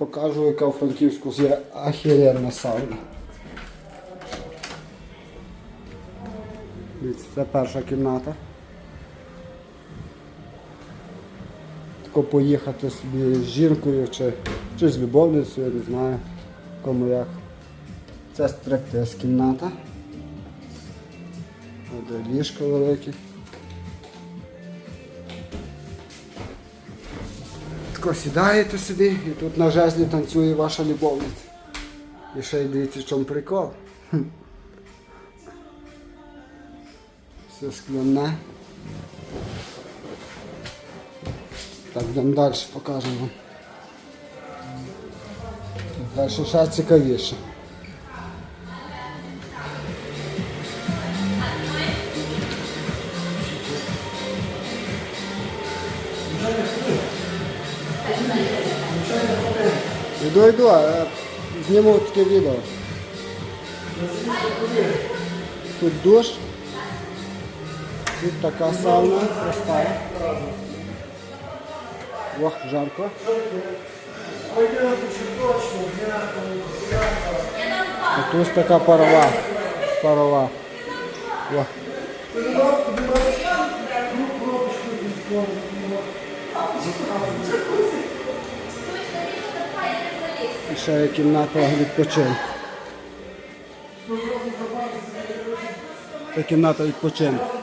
покажу, яка у Франківську є ахіренна сауна. Це перша кімната. Тако поїхати собі з жінкою чи, чи з любовницею, я не знаю, кому як. Це стриптиз кімната. От ліжко велике. Тако сідаєте сюди і тут на жезлі танцює ваша любовниця. І ще й дивіться, в чому прикол. Все скляне. Так, йдемо далі, покажемо. Далі ще цікавіше. Іду, йду, а зніму таке відео. Тут душ. Тут така сауна проста. Ох, жарко. А тут така парова. Парова. Ох. І ще є кімната відпочинку. Це кімната відпочинку.